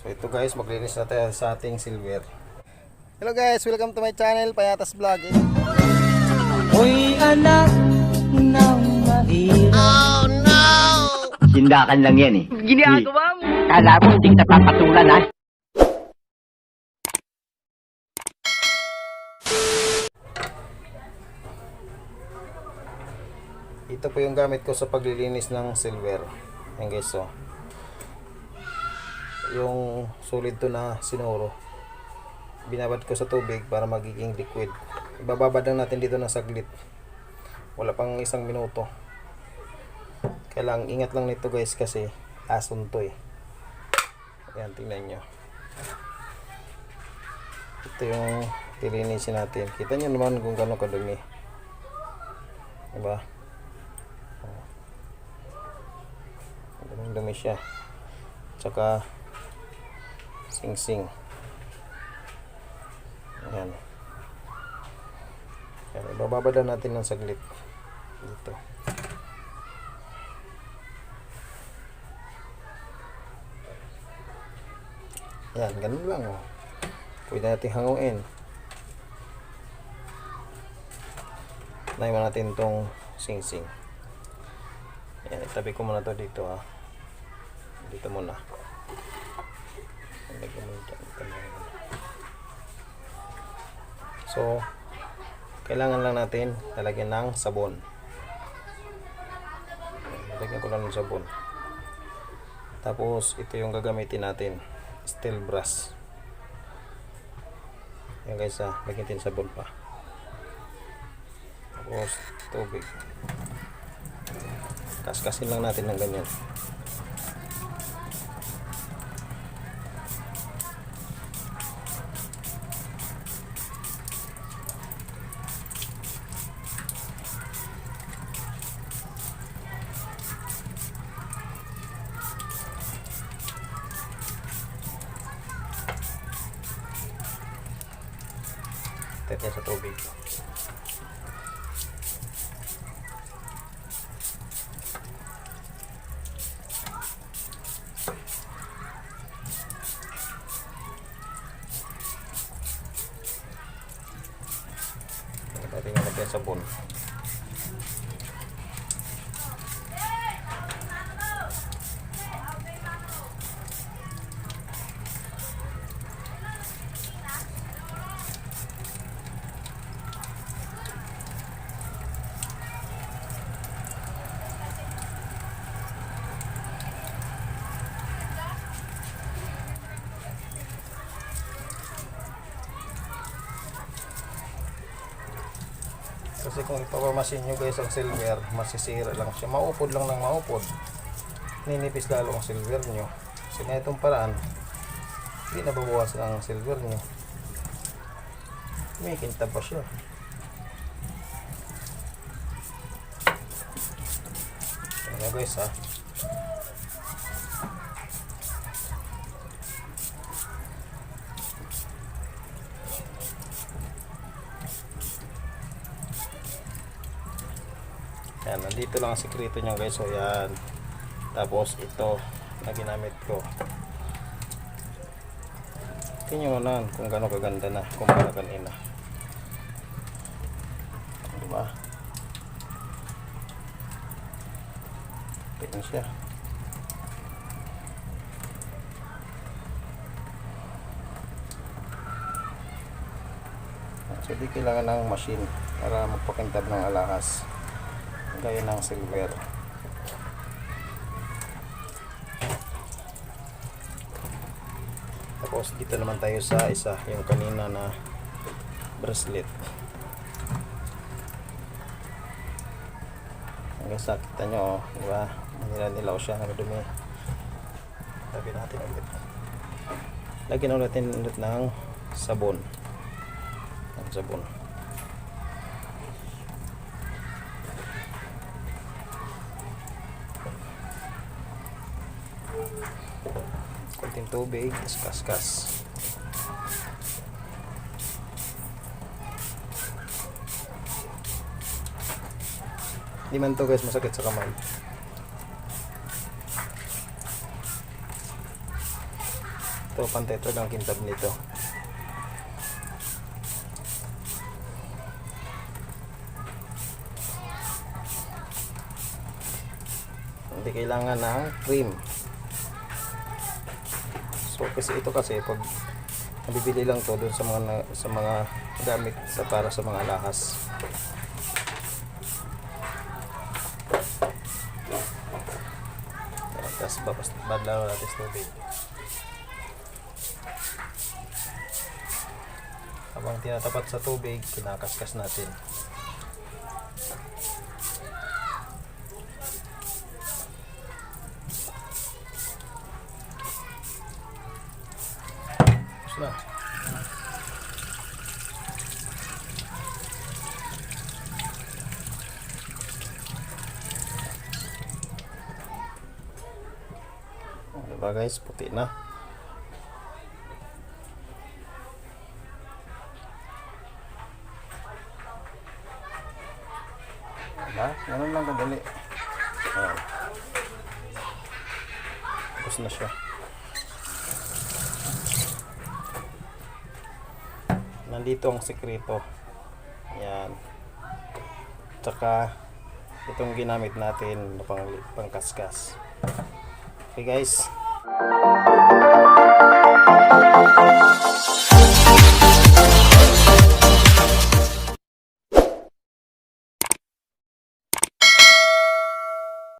So ito guys, maglinis na tayo sa ating silver. Hello guys, welcome to my channel, Payatas Vlog. Eh. Uy, anak ng mahirap. Sindakan lang yan eh. Ginagawa mo. Kala mo hindi kita papatulan ha? Ito po yung gamit ko sa paglilinis ng silver. Ayan guys, so. Yung solid to na sinuro. Binabad ko sa tubig para magiging liquid. Ibababad lang natin dito ng saglit. Wala pang isang minuto. Kailangan ingat lang nito guys kasi asun to eh. Ayan, tingnan nyo. Ito yung lilinisin natin. Kita nyo naman kung gano'ng kadumi. Diba? Ganun dumi siya. Tsaka sing-sing. Ayan. Ayan. Ibababada natin ng saglit. Dito. Ayan, ganun lang oh. Pwede natin hanguin. Naiwan natin tong sing-sing. Ayan, itabi ko muna to dito ha. Dito muna. Lagyan mo dyan. Ito na yun. So, kailangan lang natin lalagyan ng sabon. Lalagyan ko lang ng sabon. Tapos, ito yung gagamitin natin. Steel brush. Yan guys ha. Lagyan natin sabon pa. Tapos, tubig. Kaskasin lang natin ng ganyan. Tetnya sa tubig. Natin yung lagyan sabon. Kasi kung ipapamasin nyo guys ang silver, masisira lang siya. Maupod lang ng maupod. Ninipis lalo ang silver nyo. Kasi na itong paraan, hindi nababawasan ang silver nyo. May kinta pa siya. Ayan guys ha. Yan, nandito lang ang sikreto niya guys. So yan. Tapos ito na ginamit ko. Tingnan mo na kung gaano kaganda na kumpara kanina. Diba? Tingnan siya. So di kailangan ng machine para magpakintab ng alahas gaya ng silver tapos dito naman tayo sa isa yung kanina na bracelet. Hanggang sa kita nyo oh, di ba? Manila nilaw siya nakadumi lagyan natin ulit. Lagyan ulit ulit ng sabon. Ng sabon tubig, tapos kaskas. Hindi man to guys masakit sa kamay. Ito, pantetro ng kintab nito. Hindi kailangan ng cream. So kasi ito kasi pag nabibili lang to doon sa mga na- sa mga gamit sa para sa mga lahas. Tapos babas badlaw natin sa tubig. Habang tinatapat sa tubig, kinakaskas natin. Tapos na. Oh, Diba guys, puti na. Diba? Ganun lang kadali. Ayan. Tapos na siya. Nandito ang sekreto. Yan. Tsaka itong ginamit natin na pang pangkaskas. Okay guys. Música